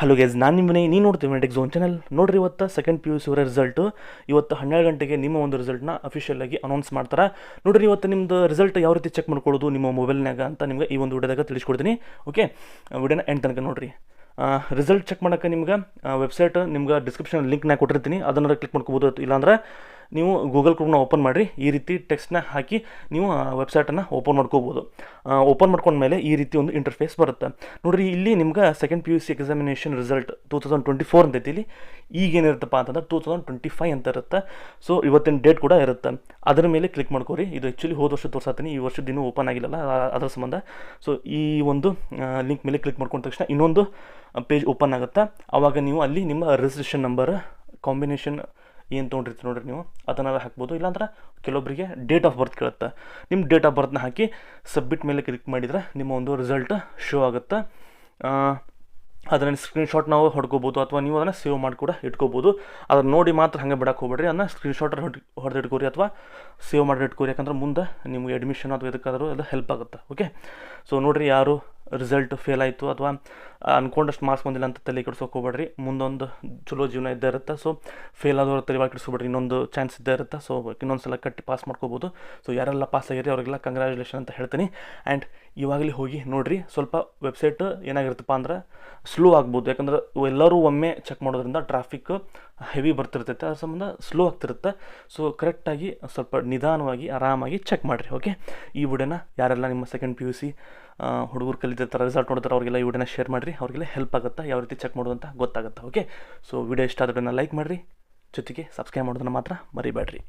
Hello guys ನಾನು ನಿಮ್ಮನೆ ನೀವು ನೋಡ್ತೀವಿ ಮೆಡಿಕ್ ಝೋನ್ ಚಾನಲ್ ನೋಡ್ರಿ ಇವತ್ತು ಸೆಕೆಂಡ್ ಪಿ ಯು ಸಿ ಅವರ ರಿಸಲ್ಟು ಇವತ್ತು ಹನ್ನೆರಡು ಗಂಟೆಗೆ ನಿಮ್ಮ ಒಂದು ರಿಸಲ್ಟ್ನ ಅಫಿಷಿಯಲ್ ಆಗಿ ಅನೌನ್ಸ್ ಮಾಡ್ತಾರೆ. ನೋಡ್ರಿ ಇವತ್ತು ನಿಮ್ಮದು ರಿಸಲ್ಟ್ ಯಾವ ರೀತಿ ಚೆಕ್ ಮಾಡ್ಕೊಳ್ಳೋದು ನಿಮ್ಮ ಮೊಬೈಲ್ನಾಗ ಅಂತ ನಿಮ್ಗೆ ಈ ಒಂದು ವಿಡಿಯೋದಾಗ ತಿಳಿಸ್ಕೊಡ್ತೀನಿ. ಓಕೆ ವಿಡಿಯೋನ ಎಂಡ್ ತನಕ ನೋಡ್ರಿ. ರಿಸಲ್ಟ್ ಚೆಕ್ ಮಾಡೋಕ್ಕೆ ನಿಮ್ಗೆ ವೆಬ್ಸೈಟ್ ನಿಮ್ಗೆ ಡಿಸ್ಕ್ರಿಪ್ಷನ್ ಲಿಂಕ್ನಾಗ ಕೊಟ್ಟಿರ್ತೀನಿ. ಅದನ್ನು ಕ್ಲಿಕ್ ಮಾಡ್ಕೋಬೋದು ಇಲ್ಲಾಂದ್ರೆ ನೀವು ಗೂಗಲ್ ಕ್ರೋಮ್ನ ಓಪನ್ ಮಾಡಿರಿ. ಈ ರೀತಿ ಟೆಕ್ಸ್ಟ್ನ ಹಾಕಿ ನೀವು ವೆಬ್ಸೈಟನ್ನು ಓಪನ್ ಮಾಡ್ಕೋಬೋದು. ಓಪನ್ ಮಾಡ್ಕೊಂಡ್ಮೇಲೆ ಈ ರೀತಿ ಒಂದು ಇಂಟರ್ಫೇಸ್ ಬರುತ್ತೆ. ನೋಡಿರಿ, ಇಲ್ಲಿ ನಿಮ್ಗೆ second P U C examination result two thousand twenty four ಅಂತೈತಿ ಇಲ್ಲಿ. ಈಗೇನಿರುತ್ತಪ್ಪ ಅಂತಂದ್ರೆ ಟೂ ತೌಸಂಡ್ ಟ್ವೆಂಟಿ ಫೈವ್ ಅಂತ ಇರುತ್ತೆ. ಸೊ ಇವತ್ತಿನ ಡೇಟ್ ಕೂಡ ಇರುತ್ತೆ. ಅದರ ಮೇಲೆ ಕ್ಲಿಕ್ ಮಾಡ್ಕೋರಿ. ಇದು ಆ್ಯಕ್ಚುಲಿ ಹೋದ ವರ್ಷ ತೋರ್ಸತ್ತೀನಿ ಈ ವರ್ಷದ ಇನ್ನೂ ಓಪನ್ ಆಗಿಲ್ಲಲ್ಲ ಅದರ ಸಂಬಂಧ. ಸೊ ಈ ಒಂದು ಲಿಂಕ್ ಮೇಲೆ ಕ್ಲಿಕ್ ಮಾಡ್ಕೊಂಡ ತಕ್ಷಣ ಇನ್ನೊಂದು ಪೇಜ್ ಓಪನ್ ಆಗುತ್ತೆ. ಆವಾಗ ನೀವು ಅಲ್ಲಿ ನಿಮ್ಮ ರಿಜಿಸ್ಟ್ರೇಷನ್ ನಂಬರ್ ಕಾಂಬಿನೇಷನ್ ಏನು ತೊಗೊಂಡಿರ್ತೀವಿ ನೋಡ್ರಿ ನೀವು? ಅದನ್ನೆಲ್ಲ ಹಾಕ್ಬೋದು. ಇಲ್ಲಾಂದ್ರೆ ಕೆಲವೊಬ್ಬರಿಗೆ ಡೇಟ್ ಆಫ್ ಬರ್ತ್ ಕೇಳುತ್ತೆ. ನಿಮ್ಮ ಡೇಟ್ ಆಫ್ ಬರ್ತ್ನ ಹಾಕಿ ಸಬ್ಮಿಟ್ ಮೇಲೆ ಕ್ಲಿಕ್ ಮಾಡಿದರೆ ನಿಮ್ಮ ಒಂದು ರಿಸಲ್ಟ್ ಶೋ ಆಗುತ್ತೆ. ಅದನ್ನು ಸ್ಕ್ರೀನ್ಶಾಟ್ ನಾವು ಹೊಡ್ಕೋಬೋದು ಅಥವಾ ನೀವು ಅದನ್ನು ಸೇವ್ ಮಾಡಿ ಕೂಡ ಇಟ್ಕೋಬೋದು. ಅದನ್ನ ನೋಡಿ ಮಾತ್ರ ಹಾಗೆ ಬಿಡಕ್ಕೆ ಹೋಗ್ಬೇಡ್ರಿ. ಅದನ್ನ ಸ್ಕ್ರೀನ್ಶಾಟ್ ಹೊಡ್ ಹೊಡೆದು ಅಥವಾ ಸೇವ್ ಮಾಡಿ ಇಟ್ಕೋರಿ. ಯಾಕಂದ್ರೆ ಮುಂದೆ ನಿಮಗೆ ಅಡ್ಮಿಷನ್ ಅಥವಾ ಇದಕ್ಕಾದರೂ ಅದು ಹೆಲ್ಪ್ ಆಗುತ್ತೆ. ಓಕೆ ಸೊ ನೋಡಿರಿ ಯಾರು ರಿಸಲ್ಟ್ ಫೇಲ್ ಆಯಿತು ಅಥವಾ ಅನ್ಕೊಂಡಷ್ಟು ಮಾರ್ಕ್ಸ್ ಬಂದಿಲ್ಲ ಅಂತ ತಲೆ ಕೆಡ್ಸೋಕೆ ಹೋಗ್ಬೇಡ್ರಿ. ಮುಂದೊಂದು ಚಲೋ ಜೀವನ ಇದ್ದೇ ಇರುತ್ತೆ. ಸೊ ಫೇಲ್ ಆದವ್ರ ತಲೆ ಕೆಡಿಸ್ಕೊಬೇಡ್ರಿ. ಇನ್ನೊಂದು ಚಾನ್ಸ್ ಇದ್ದೇ ಇರುತ್ತೆ. ಸೊ ಇನ್ನೊಂದು ಸಲ ಕಟ್ಟಿ ಪಾಸ್ ಮಾಡ್ಕೋಬೋದು. ಸೊ ಯಾರೆಲ್ಲ ಪಾಸ್ ಆಗಿರಿ ಅವರಿಗೆಲ್ಲ ಕಂಗ್ರ್ಯಾಚುಲೇಷನ್ ಅಂತ ಹೇಳ್ತೀನಿ. ಆ್ಯಂಡ್ ಇವಾಗಲೇ ಹೋಗಿ ನೋಡಿರಿ. ಸ್ವಲ್ಪ ವೆಬ್ಸೈಟ್ ಏನಾಗಿರುತ್ತಪ್ಪ ಅಂದ್ರೆ ಸ್ಲೋ ಆಗ್ಬೋದು. ಯಾಕಂದ್ರೆ ಎಲ್ಲರೂ ಒಮ್ಮೆ ಚೆಕ್ ಮಾಡೋದ್ರಿಂದ ಟ್ರಾಫಿಕ್ ಹೆವಿ ಬರ್ತಿರ್ತೈತೆ. ಅದ್ರ ಸಂಬಂಧ ಸ್ಲೋ ಆಗ್ತಿರುತ್ತೆ. ಸೊ ಕರೆಕ್ಟಾಗಿ ಸ್ವಲ್ಪ ನಿಧಾನವಾಗಿ, ಆರಾಮಾಗಿ ಚೆಕ್ ಮಾಡಿರಿ. ಓಕೆ ಈ ವಿಡಿಯೋನ ಯಾರೆಲ್ಲ ನಿಮ್ಮ ಸೆಕೆಂಡ್ ಪಿ ಯು ಸಿ ಹುಡುಗರು ಕಲಿತಿರ್ತಾರೆ ರಿಸಲ್ಟ್ ನೋಡ್ತಾರೆ, ಅವರಿಗೆಲ್ಲ ಈ ವಿಡಿಯೋನ ಶೇರ್ ಮಾಡಿರಿ, ಅವರಿಗೆಲ್ಲ ಹೆಲ್ಪ್ ಆಗುತ್ತೆ, ಯಾವ ರೀತಿ ಚೆಕ್ ಮಾಡೋದು ಅಂತ ಗೊತ್ತಾಗುತ್ತೆ ಓಕೆ ಸೊ ವಿಡಿಯೋ ಇಷ್ಟ ಆದ್ರೆ ಲೈಕ್ ಮಾಡಿರಿ, ಜೊತೆಗೆ ಸಬ್ಸ್ಕ್ರೈಬ್ ಮಾಡೋದನ್ನ ಮಾತ್ರ ಮರಿಬೇಡ್ರಿ.